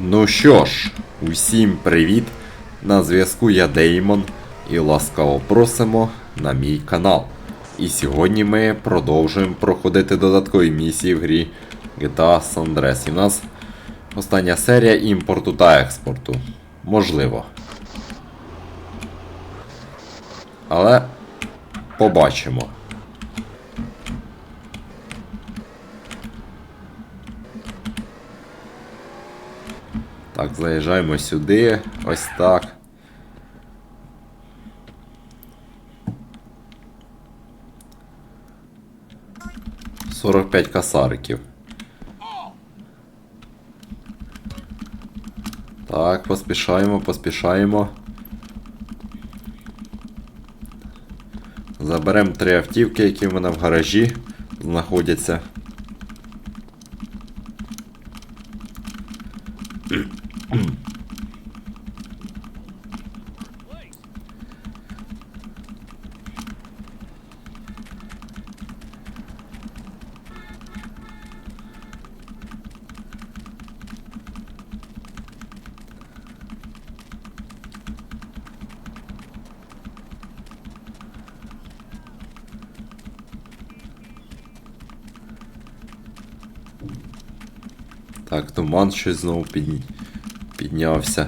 Ну що ж, усім привіт! На зв'язку я Деймон і ласкаво просимо на мій канал. І сьогодні ми продовжуємо проходити додаткові місії в грі GTA San Andreas. І у нас остання серія імпорту та експорту. Можливо. Але побачимо. Так, заїжджаємо сюди. Ось так. Сорок п'ять касариків. Так, поспішаємо, поспішаємо. Заберемо три автівки, які в мене в гаражі знаходяться. Так, туман щось знову підні... піднявся.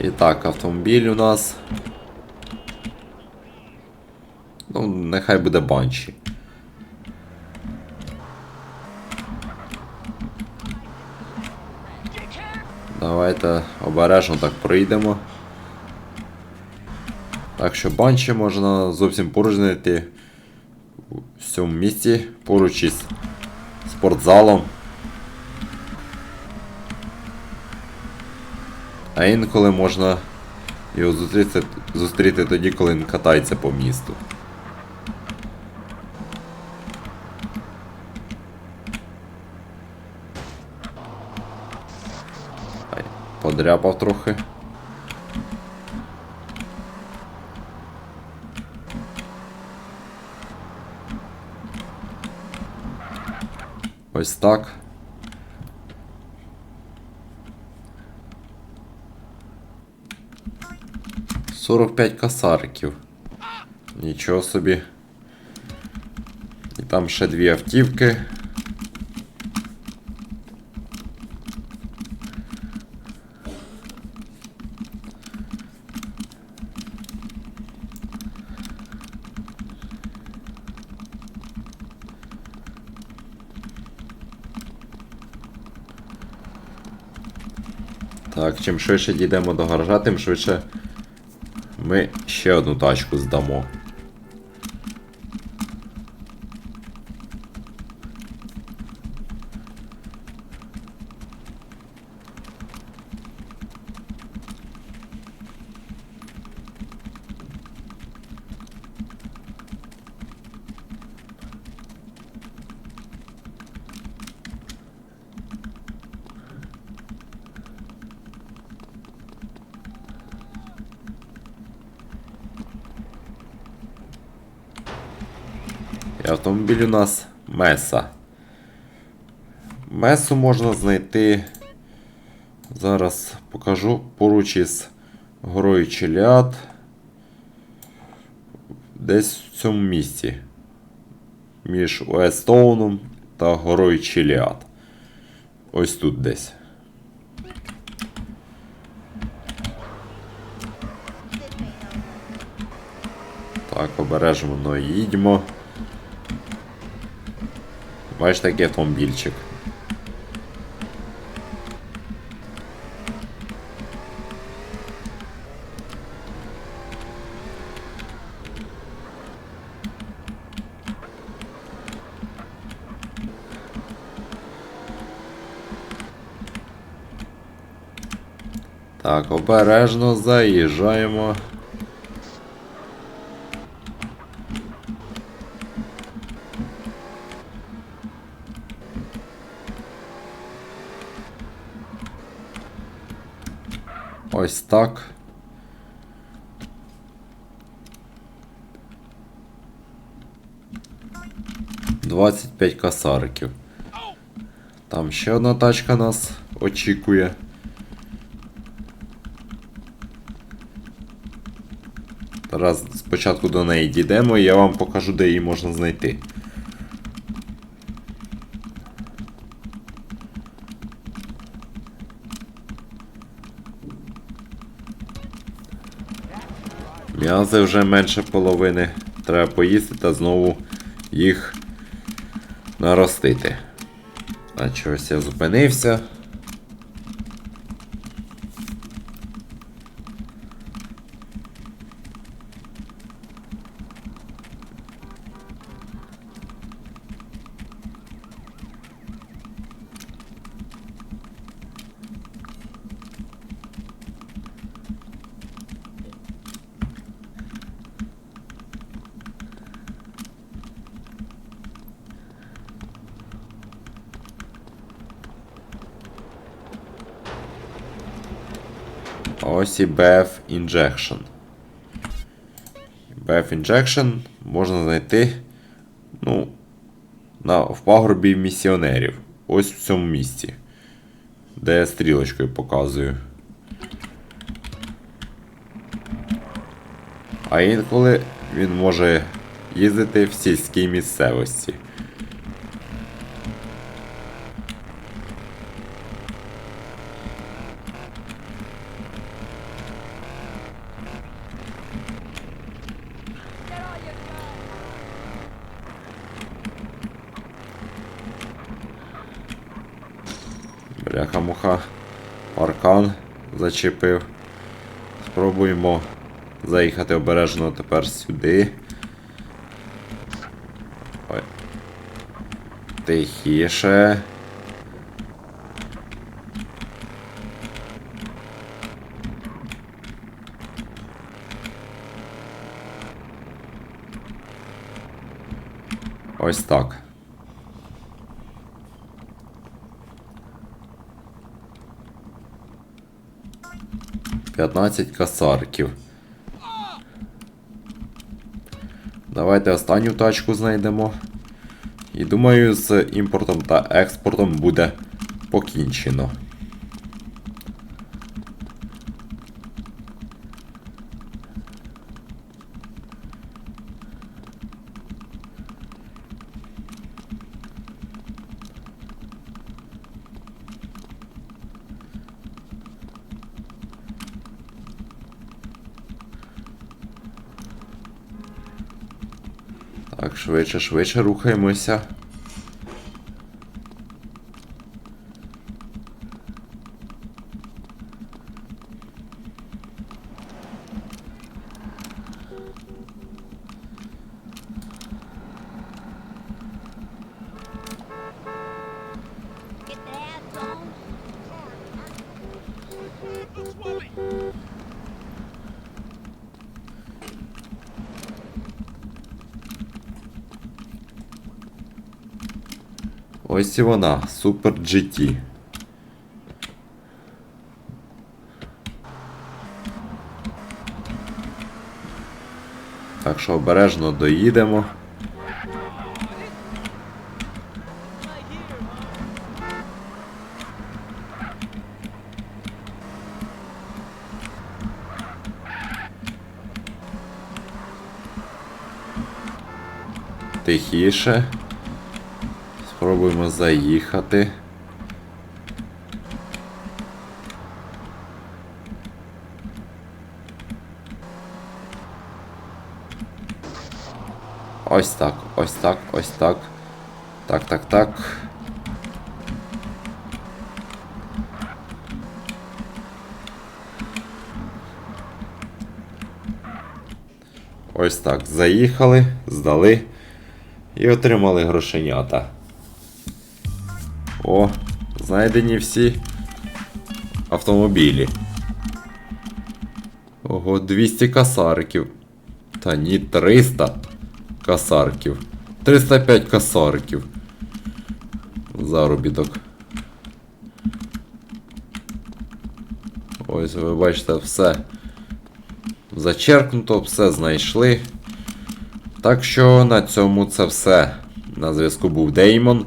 І так, автомобіль у нас. Ну, нехай буде банші. Давайте обережно так пройдемо. Так що банші можна зовсім поруч знайти в цьому місці, поруч із спортзалом. А інколи можна його зустріти, зустріти тоді, коли він катається по місту. Подряпав трохи. Ось так. Сорок п'ять касариків. Нічого собі. І там ще дві автівки. Так, чим швидше дійдемо до гаража, тим швидше ми ще одну тачку здамо. І автомобіль у нас Меса. Месу можна знайти. Зараз покажу поруч із горою Челіад. Десь в цьому місці. Між Уестоуном та горою Челіад. Ось тут десь. Так, обережно їдьмо. Бачиш такий автомобільчик. Так, обережно заїжджаємо. ось так. Двадцять п'ять касариків. Там ще одна тачка нас очікує. Зараз спочатку до неї дійдемо і я вам покажу, де її можна знайти. М'язи вже менше половини. Треба поїсти та знову їх наростити. А чогось я зупинився. Ось і BF Injection. BF Injection можна знайти ну, на, в пагорбі місіонерів. Ось в цьому місці. Де я стрілочкою показую. А інколи він може їздити в сільській місцевості. Бляха-муха. Паркан зачепив. Спробуємо заїхати обережно тепер сюди. Ой. Тихіше. Ось так. П'ятнадцять касарків. Давайте останню тачку знайдемо. І думаю, з імпортом та експортом буде покінчено. Швидше, швидше рухаємося. Ось і вона, Super GT. Так що обережно доїдемо. Тихіше. Спробуємо заїхати. Ось так, ось так, ось так. Так, так, так. Ось так. Заїхали, здали і отримали грошенята. О, знайдені всі автомобілі. Ого, 200 касариків. Та ні, 300 касарків. 305 касарків. Заробіток. Ось ви бачите все. Зачеркнуто, все знайшли. Так що на цьому це все. На зв'язку був Деймон.